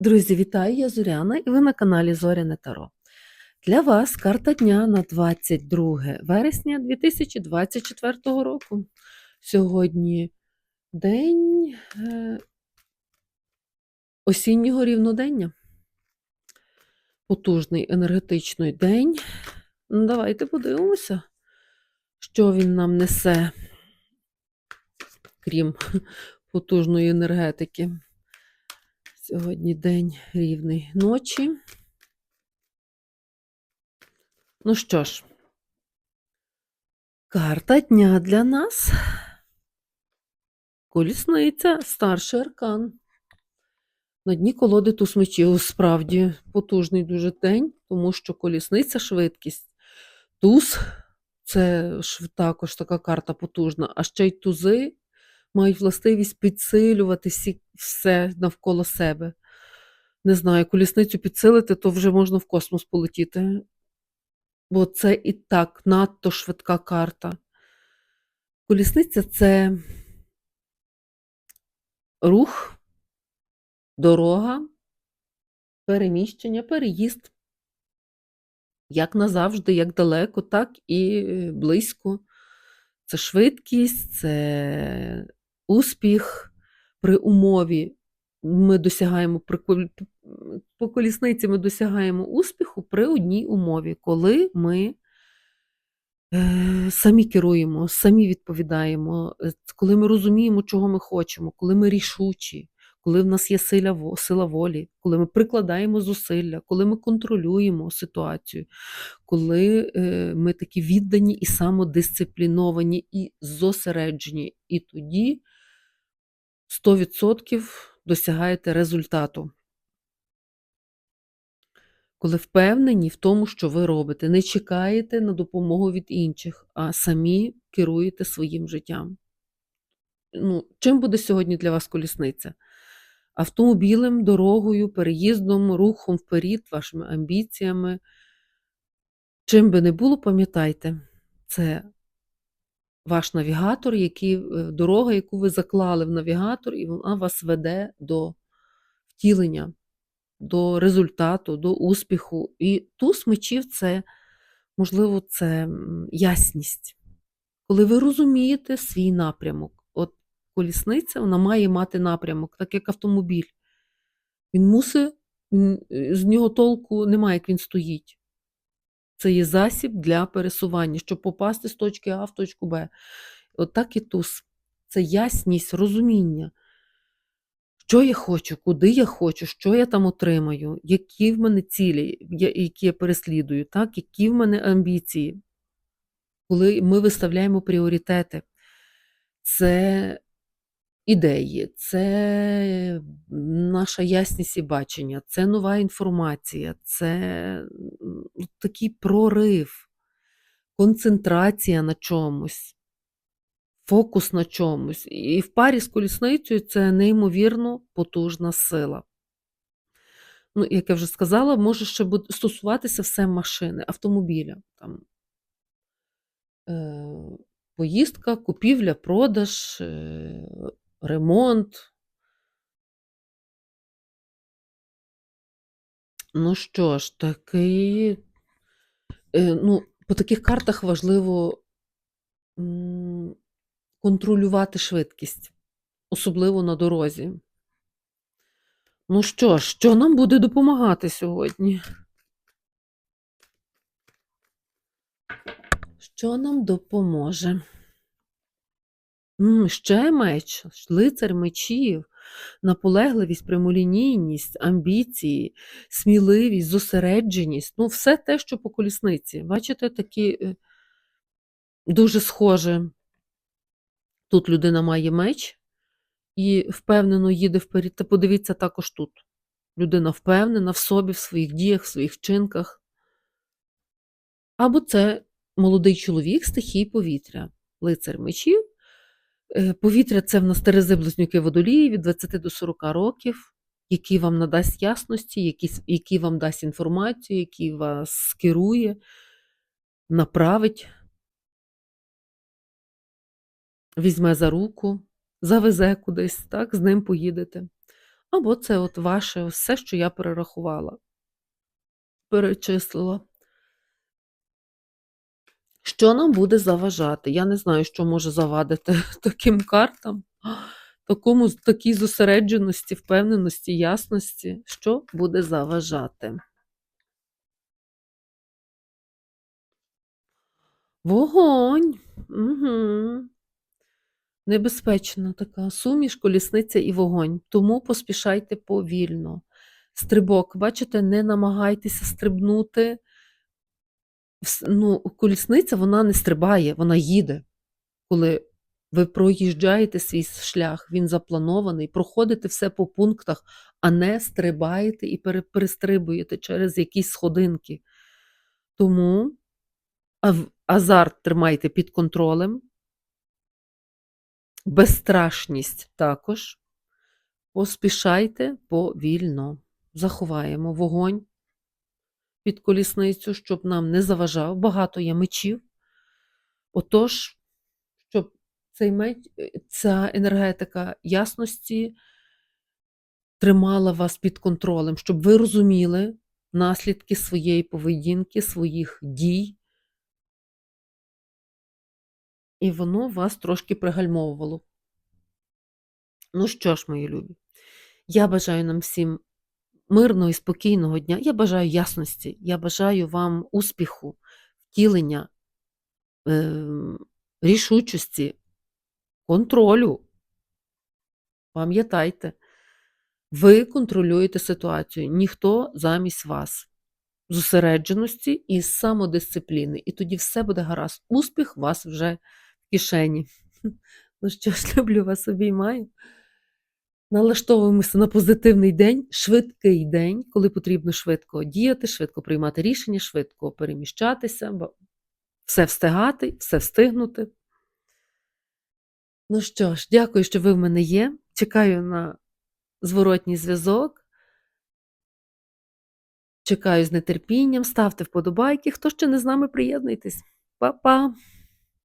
Друзі, вітаю, я Зоряна, і ви на каналі Зоряне Таро. Для вас карта дня на 22 вересня 2024 року. Сьогодні день е, осіннього рівнодення. Потужний енергетичний день. Ну, давайте подивимося, що він нам несе, крім потужної енергетики. Сьогодні день рівний ночі. Ну що ж, карта дня для нас. Колісниця, старший аркан. На дні колоди туз мечів справді потужний дуже день, тому що колісниця швидкість. Туз це також така карта потужна, а ще й тузи мають властивість підсилювати все навколо себе. Не знаю, колісницю підсилити, то вже можна в космос полетіти. Бо це і так надто швидка карта. Колісниця це рух, дорога, переміщення, переїзд. Як назавжди, як далеко, так і близько. Це швидкість, це успіх при умові. Ми досягаємо по колісниці ми досягаємо успіху при одній умові, коли ми е, самі керуємо, самі відповідаємо, е, коли ми розуміємо, чого ми хочемо, коли ми рішучі, коли в нас є сила, сила волі, коли ми прикладаємо зусилля, коли ми контролюємо ситуацію, коли е, ми такі віддані і самодисципліновані, і зосереджені. І тоді 100% досягаєте результату. Коли впевнені в тому, що ви робите, не чекаєте на допомогу від інших, а самі керуєте своїм життям. Ну, Чим буде сьогодні для вас колісниця? Автомобілем, дорогою, переїздом, рухом вперед, вашими амбіціями. Чим би не було, пам'ятайте, це ваш навігатор, який, е, дорога, яку ви заклали в навігатор, і вона вас веде до втілення, до результату, до успіху. І туз мечів це, можливо, це ясність. Коли ви розумієте свій напрямок, от колісниця вона має мати напрямок, так як автомобіль. Він мусить, з нього толку немає, як він стоїть. Це є засіб для пересування, щоб попасти з точки А в точку Б. От так і туз. Це ясність, розуміння, що я хочу, куди я хочу, що я там отримаю, які в мене цілі, які я переслідую, так? які в мене амбіції. Коли ми виставляємо пріоритети, це ідеї, це наша ясність і бачення, це нова інформація, це такий прорив, концентрація на чомусь, фокус на чомусь. І в парі з колісницею це неймовірно потужна сила. Ну, Як я вже сказала, може ще стосуватися все машини, автомобіля. Там, е, Поїздка, купівля, продаж, е, ремонт. Ну що ж, такий, е, ну, по таких картах важливо контролювати швидкість, особливо на дорозі. Ну що ж, що нам буде допомагати сьогодні? Що нам допоможе? Ще меч, лицар мечів, наполегливість, прямолінійність, амбіції, сміливість, зосередженість ну, все те, що по колісниці. Бачите, такі е, дуже схоже. Тут людина має меч і впевнено їде вперед. Та подивіться також тут. Людина впевнена в собі, в своїх діях, в своїх вчинках. Або це молодий чоловік, стихій повітря, лицар мечів. Е, повітря це в нас Терези близнюки водолії від 20 до 40 років, який вам надасть ясності, який, який вам дасть інформацію, який вас скерує, направить, візьме за руку, завезе кудись, так, з ним поїдете. Або це от ваше все, що я перерахувала, перечислила. Що нам буде заважати? Я не знаю, що може завадити таким картам, такому, такій зосередженості, впевненості, ясності. Що буде заважати? Вогонь. Угу. Небезпечна така суміш, колісниця і вогонь. Тому поспішайте повільно. Стрибок, бачите, не намагайтеся стрибнути. Ну, колісниця вона не стрибає, вона їде. Коли ви проїжджаєте свій шлях, він запланований, проходите все по пунктах, а не стрибаєте і перестрибуєте через якісь сходинки. Тому азарт тримайте під контролем, безстрашність також. Поспішайте повільно. Заховаємо вогонь під колісницю, щоб нам не заважав. Багато є мечів. Отож, щоб цей меч, е, ця енергетика ясності тримала вас під контролем, щоб ви розуміли наслідки своєї поведінки, своїх дій, і воно вас трошки пригальмовувало. Ну що ж, мої любі, я бажаю нам всім мирного і спокійного дня. Я бажаю ясності, я бажаю вам успіху, втілення, ем, рішучості, контролю. Пам'ятайте, ви контролюєте ситуацію, ніхто замість вас. Зосередженості і самодисципліни. І тоді все буде гаразд. Успіх у вас вже в кишені. Ну що ж, люблю вас, обіймаю. Налаштовуємося на позитивний день, швидкий день, коли потрібно швидко діяти, швидко приймати рішення, швидко переміщатися, все встигати, все встигнути. Ну що ж, дякую, що ви в мене є. Чекаю на зворотній зв'язок. Чекаю з нетерпінням. Ставте вподобайки. Хто ще не з нами, приєднуйтесь. Па-па!